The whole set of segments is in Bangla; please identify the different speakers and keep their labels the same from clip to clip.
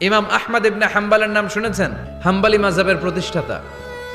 Speaker 1: ইমাম আহমদ ইবনে হাম্বালের নাম শুনেছেন? হাম্বালি মাজাবের প্রতিষ্ঠাতা।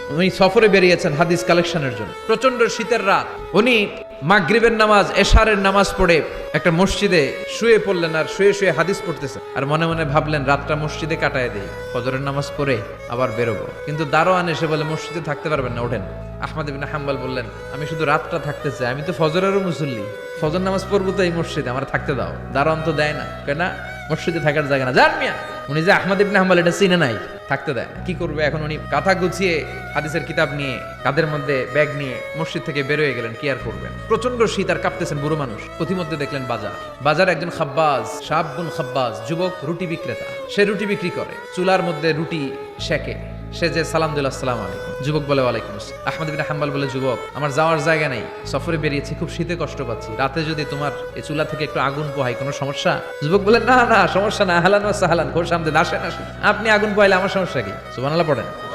Speaker 1: উনি সফরে বেরিয়েছেন হাদিস কালেকশনের জন্য। প্রচণ্ড শীতের রাত। উনি মাগরিবের নামাজ, এশারের নামাজ পড়ে একটা মসজিদে শুয়ে পড়লেন আর শুয়ে শুয়ে হাদিস পড়তেছেন। আর মনে মনে ভাবলেন, রাতটা মসজিদে কাটায় দেই। ফজরের নামাজ পড়ে আবার বেরোবো। কিন্তু দারোয়ান এসে বলে, মসজিদে থাকতে পারবেন না, ওঠেন। আহমদ ইবিন হাম্বাল বললেন, আমি শুধু রাতটা থাকতে চাই। আমি তো ফজরেরও মুসল্লি। ফজর নামাজ পড়ব তো এই মসজিদে, আমার থাকতে দাও। দারোয়ান তো দেয় না। কেনা মসজিদে থাকার জায়গা না। জান মিয়া। উনি যে আহমদ ইবনে হাম্বাল এটা চিনে নাই, থাকতে দেয় কি করবে? এখন উনি কাঁথা গুছিয়ে হাদিসের কিতাব নিয়ে কাদের মধ্যে ব্যাগ নিয়ে মসজিদ থেকে বের হয়ে গেলেন, কি আর করবেন? প্রচণ্ড শীত আর কাঁপতেছেন বুড়ো মানুষ। প্রতিমধ্যে দেখলেন বাজার। বাজার একজন খাব্বাজ সাবগুন খাব্বাজ, যুবক রুটি বিক্রেতা। সে রুটি বিক্রি করে। চুলার মধ্যে রুটি শেখে সে যে, সালাম দিল, আসসালাম আলাইকুম। যুবক বলে, ওয়ালাইকুম। আহমদ বিন হাম্বাল বলে, যুবক, আমার যাওয়ার জায়গা নেই। সফরে বেরিয়েছি, খুব শীতে কষ্ট পাচ্ছি। রাতে যদি তোমার এই চুলা থেকে একটু আগুন পোহাই কোনো সমস্যা? যুবক বলে, না না, সমস্যা না। হালান সাহালান খোর সামনে আসেন আসেন। আপনি আগুন পোহাইলে আমার সমস্যা কি? সুবহানাল্লাহ, পড়েন।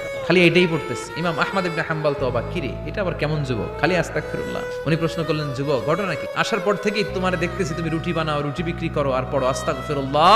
Speaker 1: খালি এটাই পড়তেছে। ইমাম আহমদ ইবনে হাম্বাল তো অবাক। কিরে, এটা আবার কেমন যুবক? খালি আস্তাক ফিরুল্লাহ উনি প্রশ্ন করলেন, যুবক, ঘটনা কি? আসার পর থেকেই তোমার দেখতেছি তুমি রুটি বানাও, রুটি বিক্রি করো, আর পড়ো আস্তাক ফিরুল্লাহ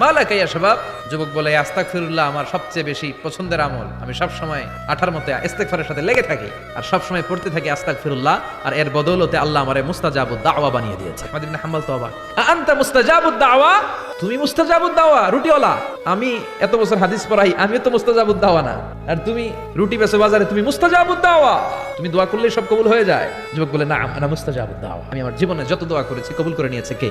Speaker 1: মালাকা ইয়া শাবাব যুবক বলে আস্তাক ফিরুল্লাহ আমার সবচেয়ে বেশি পছন্দের আমল। আমি সব সময় আঠার মতো ইস্তেগফারের সাথে লেগে থাকি আর সব সময় পড়তে থাকি আস্তাক ফিরুল্লাহ আর এর বদৌলতে আল্লাহ আমারে মুস্তাজাবুদ দাওয়া বানিয়ে দিয়েছে। আহমদ ইবনে হাম্বাল তো অবাক আনতা মুস্তাজাবুদ দাওয়া? তুমি মুস্তাজাবুদ দাওয়া রুটিওয়ালা। আমি এত বছর হাদিস পড়াই আমি তো মুস্তাজাবুদ দাওয়া না। আর তুমি রুটি বেচো বাজারে তুমি মুস্তাজাবুদ দাওয়া। তুমি দোয়া করলেই সব কবুল হয়ে যায়। যুবক বলে না আনা মুস্তাজাবুদ দাওয়া। আমি আমার জীবনে যত দোয়া করেছি কবুল করে নিয়েছে কে?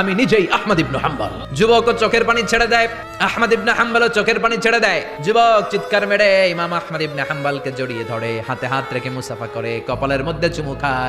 Speaker 1: আমি নিজেই আহমদ ইবনু হাম্বাল। যুবক চোখের পানি ছেড়ে দেয়, আহমদ ইবনে হাম্বাল চোখের পানি ছেড়ে দেয়। যুবক চিৎকার মেরে ইমাম আহমদ ইবনে হাম্বালকে জড়িয়ে ধরে, হাতে হাত রেখে মুসাফা করে, কপালের মধ্যে চুমু খায়।